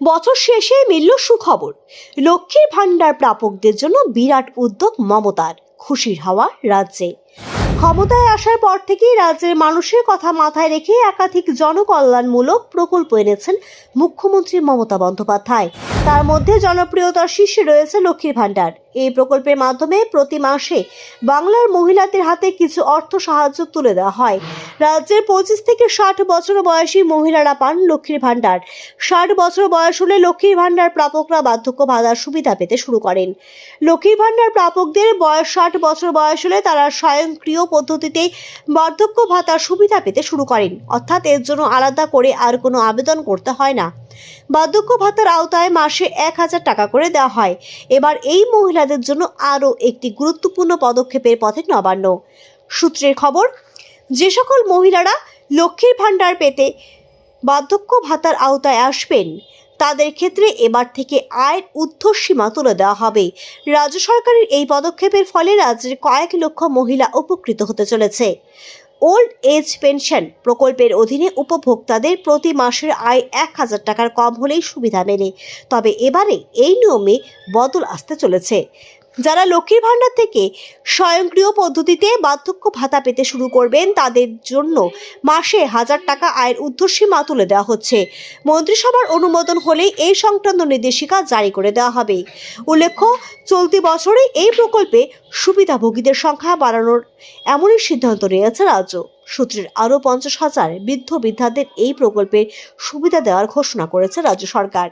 বছর শেষে মিলল সুখবর। লক্ষ্মীর ভাণ্ডার প্রাপকদের জন্য বিরাট উদ্যোগ মমতার, খুশির হাওয়া রাজ্যে। ক্ষমতায় আসার পর থেকেই রাজ্যের মানুষের কথা মাথায় রেখে একাধিক জনকল্যাণমূলক প্রকল্প এনেছেন মুখ্যমন্ত্রী মমতা বন্দ্যোপাধ্যায়। তার মধ্যে জনপ্রিয়তার শীর্ষে রয়েছে লক্ষ্মীর ভাণ্ডার। এই প্রকল্পের মাধ্যমে প্রতি মাসে বাংলার মহিলাদের হাতে কিছু অর্থ সাহায্য তুলে দেওয়া হয়। রাজ্যের পঁচিশ থেকে ষাট বছর বয়সী মহিলারা পান লক্ষ্মীর ভাণ্ডার। ষাট বছর বয়স হলে লক্ষ্মীর ভাণ্ডার প্রাপকরা বার্ধক্য ভাতার সুবিধা পেতে শুরু করেন। লক্ষ্মীর ভাণ্ডার প্রাপকদের বয়স ষাট বছর বয়স হলে তারা স্বয়ংক্রিয় পদ্ধতিতে বার্ধক্য ভাতার সুবিধা পেতে শুরু করেন। অর্থাৎ এর জন্য আলাদা করে আর কোনো আবেদন করতে হয় না। বার্ধক্য ভাতার আওতায় মাসে এক হাজার টাকা করে দেওয়া হয়। এবার এই মহিলাদের জন্য আরও একটি গুরুত্বপূর্ণ পদক্ষেপের পথে নবান্ন। সূত্রের খবর, যে সকল মহিলারা লক্ষ্মীর ভাণ্ডার পেতে বার্ধক্য ভাতার আওতায় আসবেন, তাদের ক্ষেত্রে এবার থেকে আয়ের ঊর্ধ্বসীমা তুলে দেওয়া হবে। রাজ্য সরকারের এই পদক্ষেপের ফলে রাজ্যের কয়েক লক্ষ মহিলা উপকৃত হতে চলেছে। ওল্ড এজ পেনশন প্রকল্পের অধীনে উপভোক্তাদের প্রতি মাসের আয় এক হাজার টাকার কম হলেই সুবিধা মেলে। তবে এবারে এই নিয়মে বদল আসতে চলেছে। যারা লক্ষ্মীর ভাণ্ডার থেকে স্বয়ংক্রিয় পদ্ধতিতে বার্ধক্য ভাতা পেতে শুরু করবেন, তাদের জন্য মাসে হাজার টাকা আয়ের ঊর্ধ্বসীমা তুলে দেওয়া হচ্ছে। মন্ত্রিসভার অনুমোদন হলেই এই সংক্রান্ত নির্দেশিকা জারি করে দেওয়া হবে। উল্লেখ্য, চলতি বছরে এই প্রকল্পে সুবিধাভোগীদের সংখ্যা বাড়ানোর এমনই সিদ্ধান্ত নিয়েছে রাজ্য। সূত্রের আরও পঞ্চাশ হাজার বৃদ্ধ বৃদ্ধাদের এই প্রকল্পের সুবিধা দেওয়ার ঘোষণা করেছে রাজ্য সরকার।